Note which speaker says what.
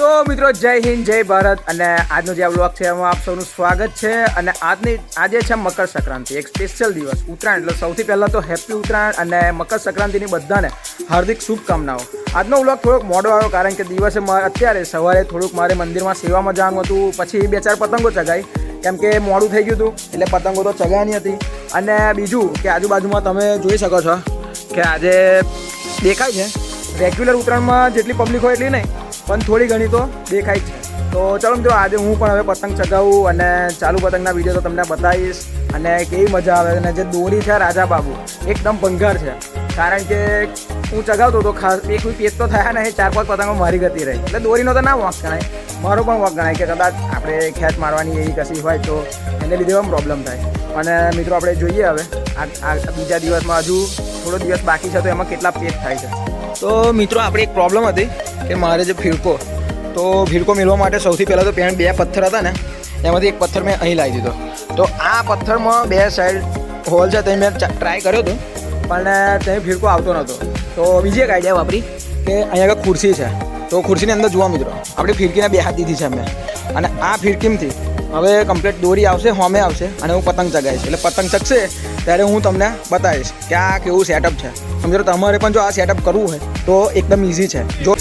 Speaker 1: તો મિત્રો, જય હિન્દ, જય ભારત અને આજનો જે આ વ્લોગ છે, એમાં આપ સૌનું સ્વાગત છે અને આજની, આજે છે મકર સંક્રાંતિ, એક સ્પેશિયલ દિવસ, ઉત્તરાયણ, એટલે સૌથી પહેલાં તો હેપી ઉત્તરાયણ અને મકર સંક્રાંતિની બધાને હાર્દિક શુભકામનાઓ. આજનો વ્લોગ થોડોક મોડો આવ્યો કારણ કે દિવસે અત્યારે સવારે થોડુંક મારે મંદિરમાં સેવામાં જવાનું હતું, પછી બે ચાર પતંગો ચગાઈ, કેમ કે મોડું થઈ ગયું હતું, એટલે પતંગો તો ચગાવવાની હતી. અને બીજું કે આજુબાજુમાં તમે જોઈ શકો છો કે આજે દેખાય છે રેગ્યુલર ઉત્તરાયણમાં જેટલી પબ્લિક હોય એટલી નહીં. પણ થોડી ઘણી તો દેખાય છે. તો ચાલો મિત્રો, આજે હું પણ હવે પતંગ ચગાવું અને ચાલુ પતંગના વીડિયો તો તમને બતાવીશ અને કેવી મજા આવે અને જે દોરી છે રાજા બાબુ, એકદમ ભંગાર છે. કારણ કે હું ચગાવતો તો ખાસ, એક પેજ તો થયા ને ચાર પાંચ પતંગો મારી ગતી રહી. એટલે દોરીનો તો ના વાંક ગણાય, મારો પણ વાંક ગણાય કે કદાચ આપણે ખેંચ મારવાની એવી કશી હોય તો એને લીધે પણ પ્રોબ્લેમ થાય. અને મિત્રો, આપણે જોઈએ હવે, આ બીજા દિવસમાં હજુ થોડો દિવસ બાકી છે તો એમાં કેટલા પેજ થાય છે. તો મિત્રો, આપણે એક પ્રોબ્લેમ હતી કે મારે જે ફીરકો તો ભીડકો મેળવવા માટે સૌથી પહેલાં તો પેન બે પથ્થર હતા ને, એમાંથી એક પથ્થર મેં અહીં લાવી દીધો. તો આ પથ્થરમાં બે સાઈડ હોલ છે, તે મેં ટ્રાય કર્યો હતો, પણ તે ભીડકો આવતો નહોતો. તો બીજી એક આઈડિયા વાપરી કે અહીંયા આગળ ખુરશી છે. તો ખુરશીની અંદર જોવા મિત્રો, આપણે ફિરકીને બે હાથ દીધી છે અમે અને આ ફિરકીમથી હવે કમ્પ્લીટ દોરી આવશે, હોમે આવશે અને હું પતંગ ચગાવીશ. એટલે પતંગ ચગશે, ત્યારે હું તમને બતાવીશ કે આ કેવું સેટઅપ છે. સમજો, તમારે પણ જો આ સેટઅપ કરવું હોય તો એકદમ ઇઝી છે. જો